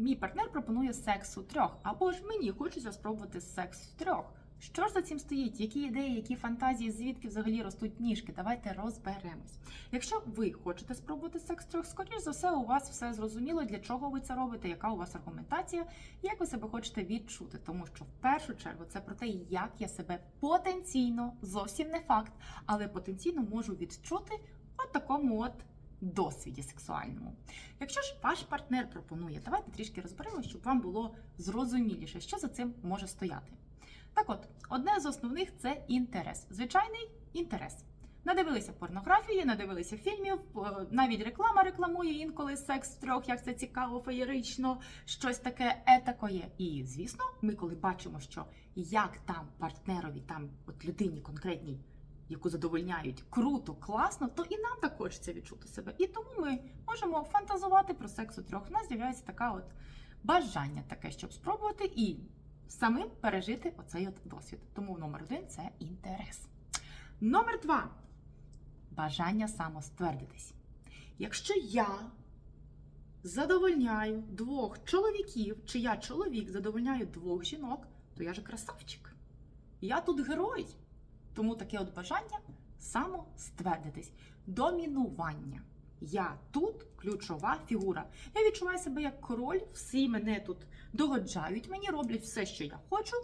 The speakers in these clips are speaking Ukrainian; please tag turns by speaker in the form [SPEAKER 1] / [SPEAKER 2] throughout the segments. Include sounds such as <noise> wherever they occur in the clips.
[SPEAKER 1] Мій партнер пропонує секс у трьох, або ж мені хочеться спробувати секс у трьох. Що ж за цим стоїть? Які ідеї, які фантазії, звідки взагалі ростуть ніжки? Давайте розберемось. Якщо ви хочете спробувати секс трьох, скоріш за все, у вас все зрозуміло, для чого ви це робите, яка у вас аргументація, як ви себе хочете відчути. Тому що в першу чергу це про те, як я себе потенційно, зовсім не факт, але потенційно можу відчути от такому от досвіді сексуальному. Якщо ж ваш партнер пропонує, давайте трішки розберемо, щоб вам було зрозуміліше, що за цим може стояти. Так от, одне з основних це інтерес. Звичайний інтерес. Надивилися порнографії, надивилися фільмів, е, навіть реклама рекламує інколи секс трьох, як це цікаво, феєрично, щось таке етакоє. І звісно, ми коли бачимо, що як там партнерові, там от людині конкретній, яку задовольняють круто, класно, то і нам так хочеться відчути себе. І тому ми можемо фантазувати про секс у трьох. У нас з'являється така от бажання таке, щоб спробувати і самим пережити оцей от досвід. Тому номер один це інтерес. Номер два бажання самоствердитись. Якщо я задовольняю двох чоловіків, чи я чоловік задовольняю двох жінок, то я же красавчик. Я тут герой. Тому таке от бажання самоствердитись, домінування. Я тут ключова фігура. Я відчуваю себе як король, всі мене тут догоджають, мені роблять все, що я хочу,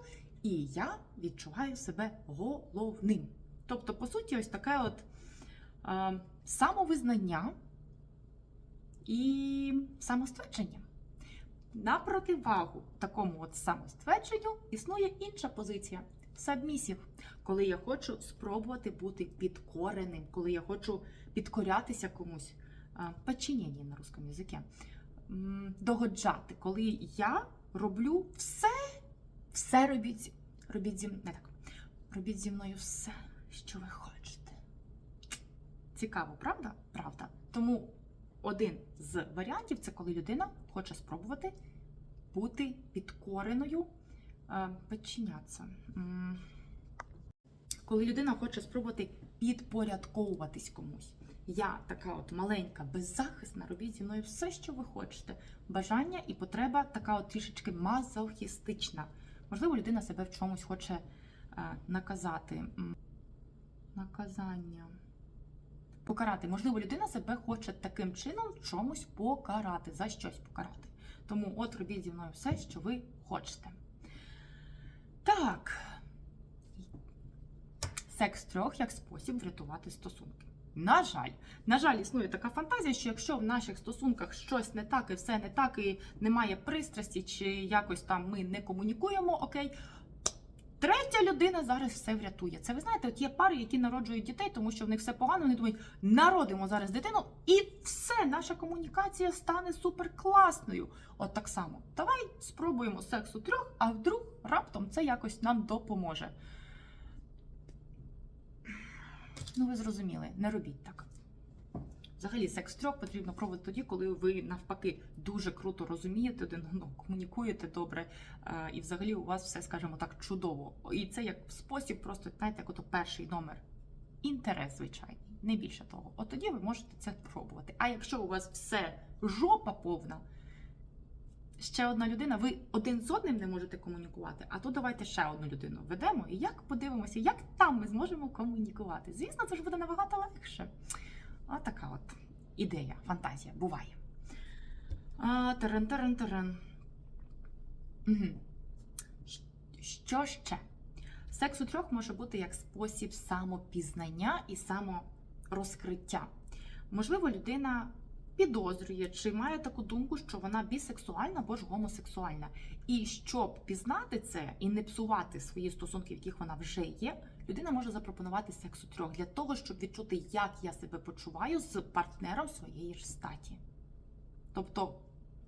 [SPEAKER 1] і я відчуваю себе головним. Тобто, по суті, ось таке от е, самовизнання і самоствердження. На противагу такому от самоствердженню існує інша позиція сабмісів, коли я хочу спробувати бути підкореним, коли я хочу підкорятися комусь, подчинення на русском язикі, догоджати, коли я роблю все, все робіть, робіть зі не так, робіть зі мною все, що ви хочете. Цікаво, правда? Правда. Тому один з варіантів це коли людина хоче спробувати бути підкореною, підчинятися. Коли людина хоче спробувати підпорядковуватись комусь. Я така от маленька, беззахисна, робіть зі мною все, що ви хочете. Бажання і потреба така от трішечки мазохістична. Можливо, людина себе в чомусь хоче е, наказати. Наказання. Покарати. Можливо, людина себе хоче таким чином чомусь покарати, за щось покарати. Тому от робіть зі мною все, що ви хочете. Так. Секс трьох як спосіб врятувати стосунки. На жаль, на жаль, існує така фантазія, що якщо в наших стосунках щось не так і все не так, і немає пристрасті, чи якось там ми не комунікуємо, окей. Третя людина зараз все врятує. Це ви знаєте, от є пари, які народжують дітей, тому що в них все погано. Вони думають, народимо зараз дитину, і все, наша комунікація стане суперкласною. От так само. Давай спробуємо секс у трьох, а вдруг раптом це якось нам допоможе. Ну, ви зрозуміли, не робіть так. Взагалі, секс трьох потрібно пробувати тоді, коли ви навпаки дуже круто розумієте один одного, комунікуєте добре, е, і взагалі у вас все, скажімо так, чудово. І це як спосіб, просто знаєте, як ото перший номер. Інтерес, звичайний, не більше того. От тоді ви можете це пробувати. А якщо у вас все жопа повна, ще одна людина, ви один з одним не можете комунікувати, а то давайте ще одну людину ведемо і як подивимося, як там ми зможемо комунікувати. Звісно, це ж буде набагато легше. Така от ідея, фантазія буває. А, таран, таран, таран. Угу. Що ще? Секс у трьох може бути як спосіб самопізнання і саморозкриття. Можливо, людина підозрює чи має таку думку, що вона бісексуальна або ж гомосексуальна. І щоб пізнати це і не псувати свої стосунки, в яких вона вже є, людина може запропонувати секс у трьох для того, щоб відчути, як я себе почуваю з партнером своєї ж статі. Тобто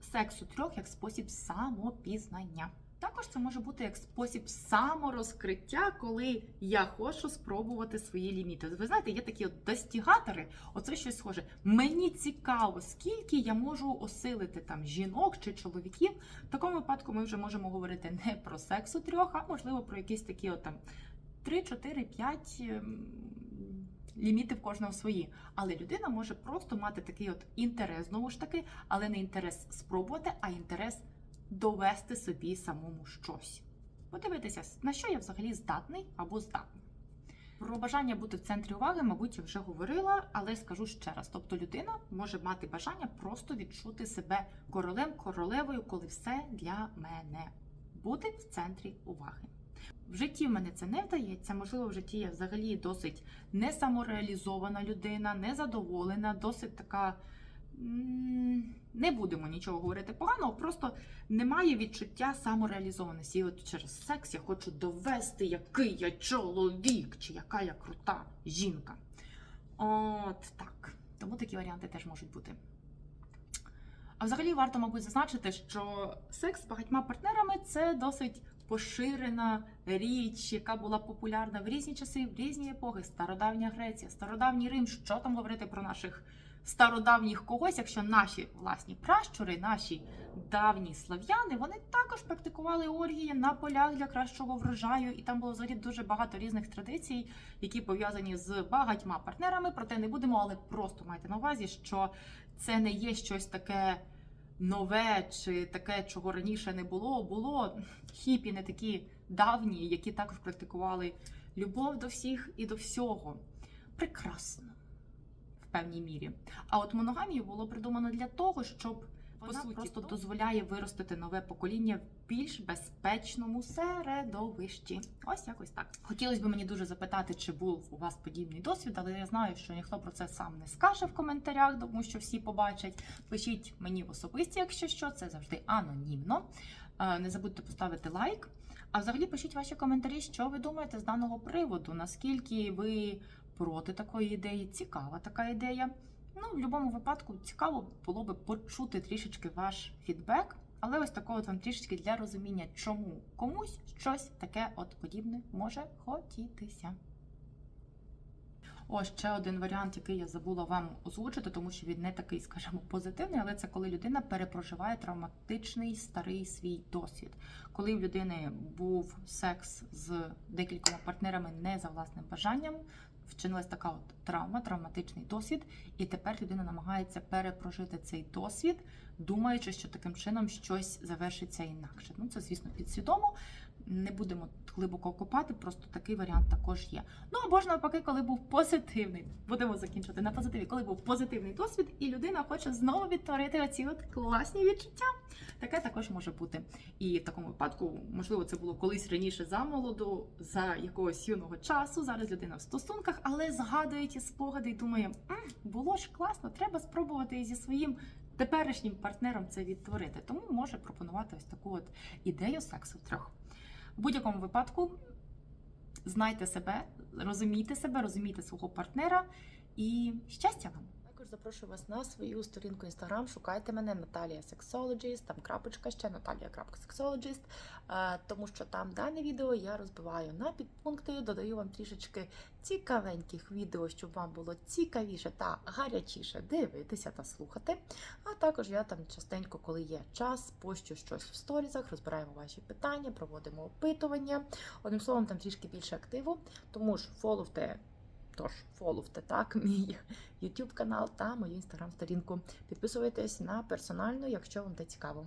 [SPEAKER 1] секс у трьох як спосіб самопізнання. Також це може бути як спосіб саморозкриття, коли я хочу спробувати свої ліміти. Ви знаєте, є такі от достігатори, оце щось схоже. Мені цікаво, скільки я можу осилити там жінок чи чоловіків. В такому випадку ми вже можемо говорити не про секс у трьох, а можливо про якісь такі от там 3, 4, 5 ліміти в кожного свої. Але людина може просто мати такий от інтерес, знову ж таки, але не інтерес спробувати, а інтерес довести собі самому щось. Подивитися, на що я взагалі здатний або здатна. Про бажання бути в центрі уваги, мабуть, я вже говорила, але скажу ще раз: тобто людина може мати бажання просто відчути себе королем, королевою, коли все для мене бути в центрі уваги. В житті в мене це не вдається. Можливо, в житті я взагалі досить не самореалізована людина, незадоволена, досить така. Не будемо нічого говорити поганого, просто немає відчуття самореалізованості. І от через секс я хочу довести, який я чоловік, чи яка я крута жінка. От так. Тому такі варіанти теж можуть бути. А взагалі варто, мабуть, зазначити, що секс з багатьма партнерами це досить поширена річ, яка була популярна в різні часи, в різні епохи. Стародавня Греція, стародавній Рим. Що там говорити про наших стародавніх когось, якщо наші власні пращури, наші давні слав'яни, вони також практикували оргії на полях для кращого врожаю, і там було взагалі дуже багато різних традицій, які пов'язані з багатьма партнерами. Проте не будемо, але просто майте на увазі, що це не є щось таке нове чи таке, чого раніше не було. Було хіпі, не такі давні, які також практикували любов до всіх і до всього. Прекрасно в певній мірі. А от моногамію було придумано для того, щоб вона
[SPEAKER 2] суті,
[SPEAKER 1] просто
[SPEAKER 2] то-
[SPEAKER 1] дозволяє виростити нове покоління в більш безпечному середовищі. Ось якось так. Хотілося б мені дуже запитати, чи був у вас подібний досвід, але я знаю, що ніхто про це сам не скаже в коментарях, тому що всі побачать. Пишіть мені в особисті, якщо що, це завжди анонімно. Е, Не забудьте поставити лайк. А взагалі пишіть ваші коментарі, що ви думаєте з даного приводу, наскільки ви проти такої ідеї, цікава така ідея. Ну, в будь-якому випадку цікаво було би почути трішечки ваш фідбек, але ось такого от вам трішечки для розуміння, чому комусь щось таке от подібне може хотітися. Ось ще один варіант, який я забула вам озвучити, тому що він не такий, скажімо, позитивний, але це коли людина перепроживає травматичний старий свій досвід. Коли в людини був секс з декількома партнерами не за власним бажанням, вчинилась така от травма, травматичний досвід, і тепер людина намагається перепрожити цей досвід, думаючи, що таким чином щось завершиться інакше. Ну це, звісно, підсвідомо. Не будемо глибоко копати, просто такий варіант також є. Ну або ж навпаки, коли був позитивний, будемо закінчувати на позитиві, коли був позитивний досвід, і людина хоче знову відтворити оці от класні відчуття. Таке також може бути. І в такому випадку, можливо, це було колись раніше за молоду, за якогось юного часу. Зараз людина в стосунках, але згадує ті спогади і думає, було ж класно, треба спробувати зі своїм. Теперішнім партнером це відтворити, тому може пропонувати ось таку от ідею сексу втрьох. В будь-якому випадку знайте себе, розумійте себе, розумійте свого партнера і щастя вам!
[SPEAKER 2] Також запрошую вас на свою сторінку Instagram. Шукайте мене Наталія Sexologist, там крапочка ще Наталія.Sexologist, е, тому що там дане відео я розбиваю на підпункти, додаю вам трішечки цікавеньких відео, щоб вам було цікавіше та гарячіше дивитися та слухати. А також я там частенько, коли є час, пощу щось в сторізах, розбираємо ваші питання, проводимо опитування. Одним словом, там трішки більше активу, тому ж фоловте. Тож, фоловте так, <laughs> мій YouTube канал та мою інстаграм сторінку. Підписуйтесь на персональну, якщо вам це цікаво.